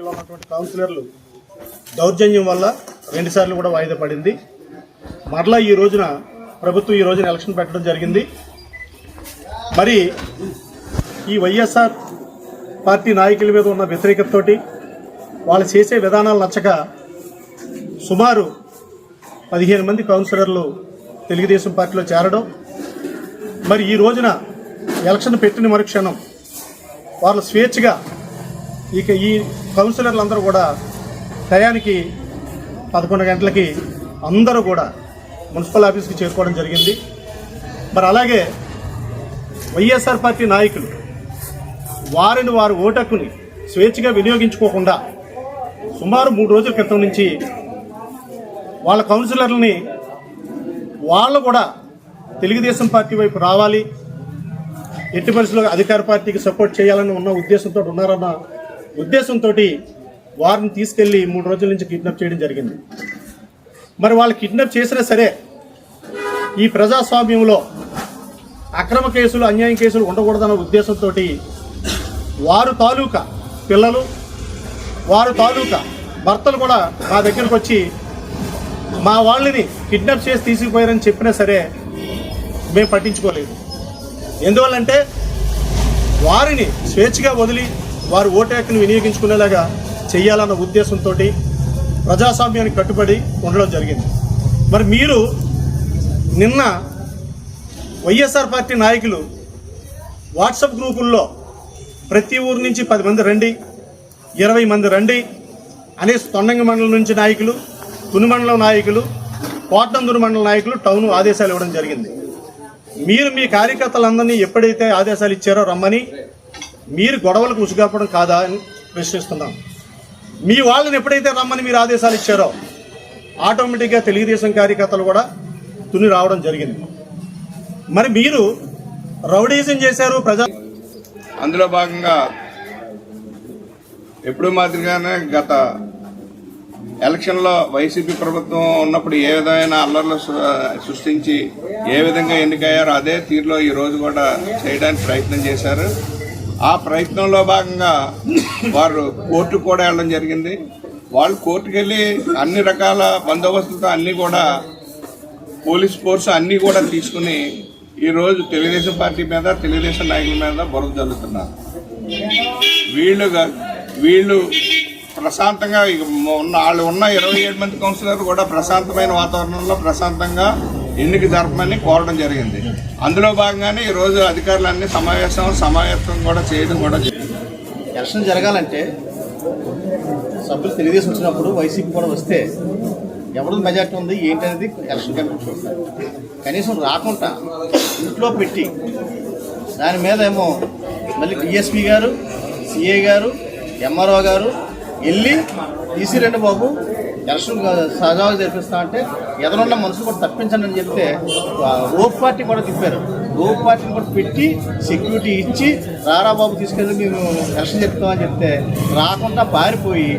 ఉన్నటువంటి కౌన్సిలర్లు దౌర్జన్యం వల్ల రెండుసార్లు కూడా వాయిదా పడింది. మరలా ఈ రోజున ప్రభుత్వం ఈ రోజున ఎలక్షన్ పెట్టడం జరిగింది. మరి ఈ వైఎస్ఆర్ పార్టీ నాయకుల మీద ఉన్న వ్యతిరేకతతోటి వాళ్ళు చేసే విధానాలు నచ్చక సుమారు పదిహేను మంది కౌన్సిలర్లు తెలుగుదేశం పార్టీలో చేరడం. మరి ఈ రోజున ఎలక్షన్ పెట్టిన మరుక్షణం వాళ్ళు స్వేచ్ఛగా ఇక ఈ కౌన్సిలర్లు అందరూ కూడా టయానికి పదకొండు గంటలకి అందరూ కూడా మున్సిపల్ ఆఫీస్కి చేరుకోవడం జరిగింది. మరి అలాగే వైఎస్ఆర్ పార్టీ నాయకులు వారిని వారు ఓటక్కుని స్వేచ్ఛగా వినియోగించుకోకుండా సుమారు మూడు రోజుల క్రితం నుంచి వాళ్ళ కౌన్సిలర్లని వాళ్ళు కూడా తెలుగుదేశం పార్టీ వైపు రావాలి. ఎట్టి పరిస్థితుల్లో అధికార పార్టీకి సపోర్ట్ చేయాలని ఉన్న ఉద్దేశంతో ఉన్నారన్న ఉద్దేశంతో వారిని తీసుకెళ్ళి మూడు రోజుల నుంచి కిడ్నాప్ చేయడం జరిగింది. మరి వాళ్ళు కిడ్నాప్ చేసినా సరే ఈ ప్రజాస్వామ్యంలో అక్రమ కేసులు అన్యాయం కేసులు ఉండకూడదన్న ఉద్దేశంతో వారు తాలూకా పిల్లలు వారు తాలూకా భర్తలు కూడా మా దగ్గరకు వచ్చి మా వాళ్ళని కిడ్నాప్ చేసి తీసుకుపోయారని చెప్పినా సరే మేము పట్టించుకోలేదు. ఎందువల్లంటే వారిని స్వేచ్ఛగా వదిలి వారు ఓటు హక్కును వినియోగించుకునేలాగా చేయాలన్న ఉద్దేశంతో ప్రజాస్వామ్యానికి కట్టుబడి ఉండడం జరిగింది. మరి మీరు నిన్న వైఎస్ఆర్ పార్టీ నాయకులు వాట్సాప్ గ్రూపుల్లో ప్రతి ఊరు నుంచి పది మంది రండి ఇరవై మంది రండి. అనే తొండంగి మండలం నుంచి నాయకులు తుని మండలం నాయకులు కోటనందూరు మండల నాయకులు టౌన్ ఆదేశాలు ఇవ్వడం జరిగింది. మీరు మీ కార్యకర్తలందరినీ ఎప్పుడైతే ఆదేశాలు ఇచ్చారో రమ్మని మీరు గొడవలకు ఉసుగాపడం కాదా అని ప్రశ్నిస్తున్నాం. మీ వాళ్ళని ఎప్పుడైతే రమ్మని మీరు ఆదేశాలు ఇచ్చారో ఆటోమేటిక్గా తెలుగుదేశం కార్యకర్తలు కూడా తుని రావడం జరిగింది. మరి మీరు రౌడీజం చేశారు ప్రజా అందులో భాగంగా ఎప్పుడు మాదిరిగానే గత ఎలక్షన్లో వైసీపీ ప్రభుత్వం ఉన్నప్పుడు ఏ విధమైన అల్లర్లు సృష్టించి ఏ విధంగా ఎన్నికయ్యారో అదే తీరులో ఈ రోజు కూడా చేయడానికి ప్రయత్నం చేశారు. ఆ ప్రయత్నంలో భాగంగా వారు కోర్టుకు కూడా వెళ్ళడం జరిగింది. వాళ్ళు కోర్టుకు వెళ్ళి అన్ని రకాల బందోబస్తులతో అన్ని కూడా పోలీస్ ఫోర్స్ అన్నీ కూడా తీసుకుని ఈరోజు తెలుగుదేశం పార్టీ మీద తెలుగుదేశం నాయకుల మీద బురద జల్లుతున్నారు. వీళ్ళుగా వీళ్ళు ప్రశాంతంగా ఉన్న వాళ్ళు ఉన్న ఇరవై ఏడు మంది కౌన్సిలర్ కూడా ప్రశాంతమైన వాతావరణంలో ప్రశాంతంగా ఎన్నిక జరపమని కోరడం జరిగింది. అందులో భాగంగానే ఈ రోజు అధికారులన్నీ సమావేశం సమావేశం కూడా చేయడం కూడా జరిగింది ఎలక్షన్ జరగాలంటే సభ్యులు తెలుగుదేశం వచ్చినప్పుడు వైసీపీ కూడా వస్తే ఎవరిది మెజార్టీ ఉంది ఏంటనేది ఎలక్షన్ కమిషన్ చూస్తారు. కనీసం రాకుండా ఇంట్లో పెట్టి దాని మీద ఏమో మళ్ళీ డిఎస్పీ గారు సిఏ గారు ఎంఆర్ఓ గారు వెళ్ళి తీసి రండి బాబు ఎలక్షన్ సజావుగా జరిపిస్తా అంటే ఎదనున్న మనుషులు కూడా తప్పించండి అని చెప్తే ఆ పార్టీ కూడా తిప్పారు. రోప్ పార్టీని కూడా పెట్టి సెక్యూరిటీ ఇచ్చి రారా బాబు తీసుకెళ్ళి మేము ఎలక్షన్ చెప్తామని చెప్తే రాకుండా పారిపోయి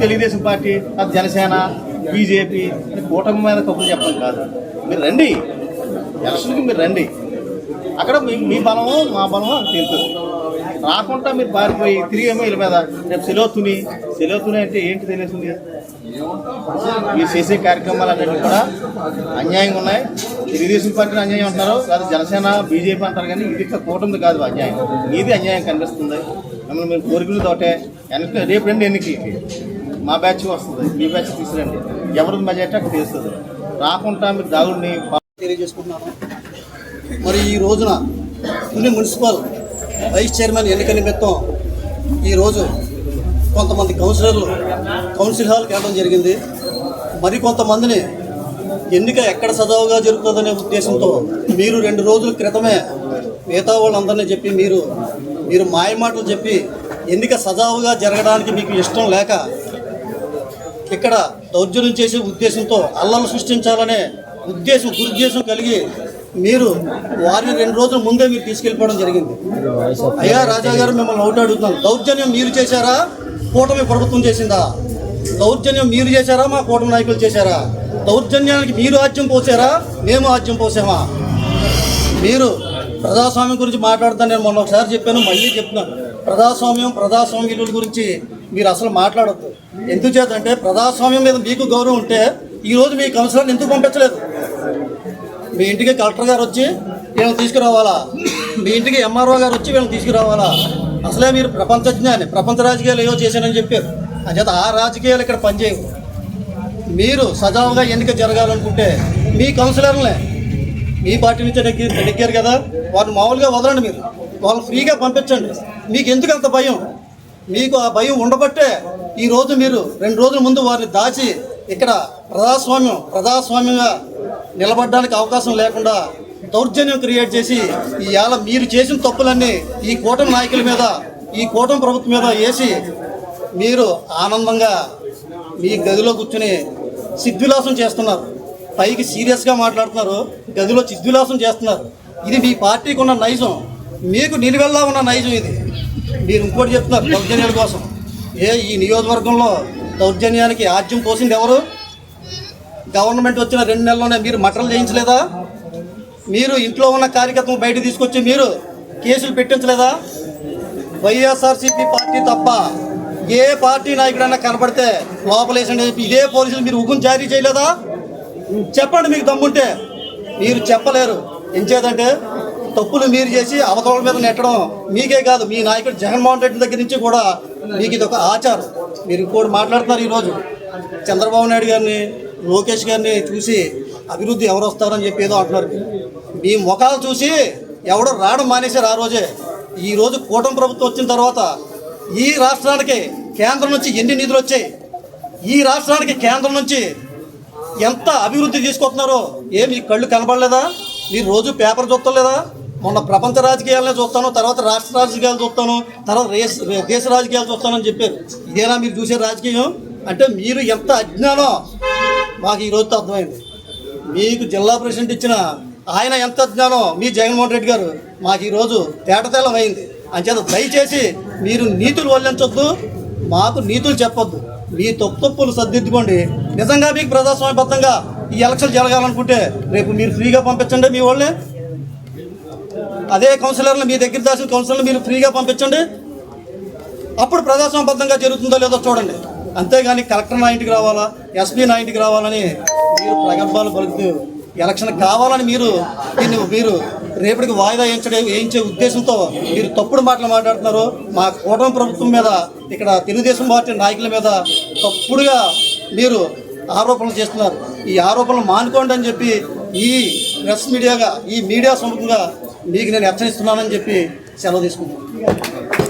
తెలుగుదేశం పార్టీ అది జనసేన బీజేపీ కూటమి మీద కబుర్లు చెప్పడం కాదు. మీరు రండి. ఎలక్షన్కి మీరు రండి. అక్కడ మీ మీ బలము మా బలము అని తెలుస్తుంది రాకుండా మీరు పారిపోయి తిరిగి ఏమో వీళ్ళ మీద. రేపు సెలవుతుని తుని అంటే ఏంటి తెలియతుంది ఈ చేసే కార్యక్రమాలన్నీ కూడా అన్యాయంగా ఉన్నాయి. తెలుగుదేశం పార్టీని అన్యాయం అంటున్నారు. కాదు జనసేన బీజేపీ అంటారు కానీ ఇది కూటమిది కాదు అన్యాయం. ఇది అన్యాయం కనిపిస్తుంది. మిమ్మల్ని మీరు కోరికలు తోటే వెనక రేపు రండి ఎన్నికలకి మా బ్యాచ్ వస్తుంది. మీ బ్యాచ్ తీసుకురండి. ఎవరిది మెజార్టీ అక్కడ తెలుస్తుంది. రాకుండా మీరు దాగుడిని తెలియజేసుకుంటున్నాను. మరి ఈ రోజున తుని మున్సిపల్ వైస్ చైర్మన్ ఎన్నిక నిమిత్తం ఈరోజు కొంతమంది కౌన్సిలర్లు కౌన్సిల్ హాల్కి వెళ్ళడం జరిగింది. మరి కొంతమందిని ఎన్నిక ఎక్కడ సజావుగా జరుగుతుందనే ఉద్దేశంతో మీరు రెండు రోజుల క్రితమే మిగతా వాళ్ళందరినీ చెప్పి మీరు మీరు మాయమాటలు చెప్పి ఎన్నిక సజావుగా జరగడానికి మీకు ఇష్టం లేక ఇక్కడ దౌర్జన్యం చేసే ఉద్దేశంతో అల్లలు సృష్టించాలనే ఉద్దేశం దురుద్దేశం కలిగి మీరు వారిని రెండు రోజుల ముందే మీరు తీసుకెళ్ళిపోవడం జరిగింది. అయ్యా రాజా గారు మిమ్మల్ని ఒకటి అడుగుతున్నాను. దౌర్జన్యం మీరు చేశారా? కూటమి ప్రభుత్వం చేసిందా? దౌర్జన్యం మీరు చేశారా? మా కూటమి నాయకులు చేశారా? దౌర్జన్యానికి మీరు ఆజ్యం పోసారా? మేము ఆజ్యం పోసామా? మీరు ప్రజాస్వామ్యం గురించి మాట్లాడుతాను నేను మొన్న ఒకసారి చెప్పాను మళ్ళీ చెప్తున్నాను. ప్రజాస్వామ్యం ప్రజాస్వామ్య విలువల గురించి మీరు అసలు మాట్లాడొద్దు. ఎందుచేతంటే ప్రజాస్వామ్యం మీద మీకు గౌరవం ఉంటే ఈరోజు మీ కౌన్సిలర్ని ఎందుకు పంపించలేదు? మీ ఇంటికి కలెక్టర్ గారు వచ్చి వీళ్ళని తీసుకురావాలా? మీ ఇంటికి ఎంఆర్ఓ గారు వచ్చి వీళ్ళని తీసుకురావాలా? అసలే మీరు ప్రపంచ జ్ఞాని ప్రపంచ రాజకీయాలు ఏవో చేశానని చెప్పారు. అంచేత ఆ రాజకీయాలు ఇక్కడ పనిచేయవు. మీరు సజావుగా ఎన్నిక జరగాలనుకుంటే మీ కౌన్సిలర్లే మీ పార్టీ నుంచే నెగ్గి నెగ్గారు కదా వారిని మామూలుగా వదలండి మీరు. వాళ్ళు ఫ్రీగా పంపించండి. మీకు ఎందుకు అంత భయం? మీకు ఆ భయం ఉండబట్టే ఈ రోజు మీరు రెండు రోజుల ముందు వారిని దాచి ఇక్కడ ప్రజాస్వామ్యం ప్రజాస్వామ్యంగా నిలబడడానికి అవకాశం లేకుండా దౌర్జన్యం క్రియేట్ చేసి ఇవాళ మీరు చేసిన తప్పులన్నీ ఈ కూటమి నాయకుల మీద ఈ కూటమి ప్రభుత్వం మీద వేసి మీరు ఆనందంగా మీ గదిలో కూర్చుని సిద్విలాసం చేస్తున్నారు. పైకి సీరియస్గా మాట్లాడుతున్నారు. గదిలో చిద్విలాసం చేస్తున్నారు. ఇది మీ పార్టీకి ఉన్న నైజం. మీకు నిలువెల్లా ఉన్న నైజం ఇది. మీరు ఇంకోటి చెప్తున్నారు దౌర్జన్యాల కోసం. ఏ ఈ నియోజకవర్గంలో దౌర్జన్యానికి ఆజ్యం పోసింది ఎవరు? గవర్నమెంట్ వచ్చిన రెండు నెలల్లోనే మీరు మటలు చేయించలేదా? మీరు ఇంట్లో ఉన్న కార్యకర్తను బయట తీసుకొచ్చి మీరు కేసులు పెట్టించలేదా? వైఎస్ఆర్సీపీ పార్టీ తప్ప ఏ పార్టీ నాయకుడైనా కనపడితే లోపలేసండి చెప్పి ఇదే పోలీసులు మీరు హుకుం జారీ చేయలేదా? చెప్పండి మీకు దమ్ముంటే. మీరు చెప్పలేరు. ఎంచేదంటే తప్పులు మీరు చేసి అవతల మీద నెట్టడం మీకే కాదు మీ నాయకుడు జగన్మోహన్ రెడ్డి దగ్గర నుంచి కూడా మీకు ఇది ఒక ఆచారం. మీరు కూడా మాట్లాడుతున్నారు ఈరోజు. చంద్రబాబు నాయుడు గారిని లోకేష్ గారిని చూసి అభివృద్ధి ఎవరు వస్తారని చెప్పి ఏదో అంటున్నారు. మీ ముఖాలు చూసి ఎవడో రావడం మానేశారు ఆ రోజే. ఈరోజు కూటమి ప్రభుత్వం వచ్చిన తర్వాత ఈ రాష్ట్రానికి కేంద్రం నుంచి ఎన్ని నిధులు వచ్చాయి? ఈ రాష్ట్రానికి కేంద్రం నుంచి ఎంత అభివృద్ధి తీసుకొస్తున్నారో ఏ మీ కళ్ళు కనపడలేదా మీరు రోజు పేపర్ చూస్తలేదా? మొన్న ప్రపంచ రాజకీయాలనే చూస్తాను తర్వాత రాష్ట్ర రాజకీయాలు చూస్తాను తర్వాత రేస్ దేశ రాజకీయాలు చూస్తానని చెప్పారు. ఇదేనా మీరు చూసే రాజకీయం? అంటే మీరు ఎంత అజ్ఞానం? మాకు ఈ రోజుతో అర్థమైంది. మీకు జిల్లా ప్రెసిడెంట్ ఇచ్చిన ఆయన ఎంత జ్ఞానం మీ జగన్మోహన్ రెడ్డి గారు మాకు ఈరోజు తేటతెల్లం అయింది. అంచేత దయచేసి మీరు నీతులు వల్లించొద్దు మాకు నీతులు చెప్పొద్దు. మీ తప్పు తప్పులు సర్దిద్దుకోండి. నిజంగా మీకు ప్రజాస్వామ్యబద్ధంగా ఈ ఎలక్షన్ జరగాలనుకుంటే రేపు మీరు ఫ్రీగా పంపించండి మీ వాళ్ళే అదే కౌన్సిలర్లు మీ దగ్గర దాచిన కౌన్సిలర్లు మీరు ఫ్రీగా పంపించండి. అప్పుడు ప్రజాస్వామ్యబద్ధంగా జరుగుతుందో లేదో చూడండి. అంతేగాని కలెక్టర్ నా ఇంటికి రావాలా ఎస్పీ నా ఇంటికి రావాలని మీరు ప్రగల్భాలు పలుకుతూ ఎలక్షన్ కావాలని మీరు దీన్ని మీరు రేపటికి వాయిదా వేయించడే వేయించే ఉద్దేశంతో మీరు తప్పుడు మాటలు మాట్లాడుతున్నారు. మా కూటమి ప్రభుత్వం మీద ఇక్కడ తెలుగుదేశం పార్టీ నాయకుల మీద తప్పుడుగా మీరు ఆరోపణలు చేస్తున్నారు. ఈ ఆరోపణలు మానుకోండి అని చెప్పి ఈ ప్రెస్ మీడియాగా ఈ మీడియా సముఖంగా మీకు నేను హెచ్చరిస్తున్నానని చెప్పి సెలవు తీసుకుంటున్నాను.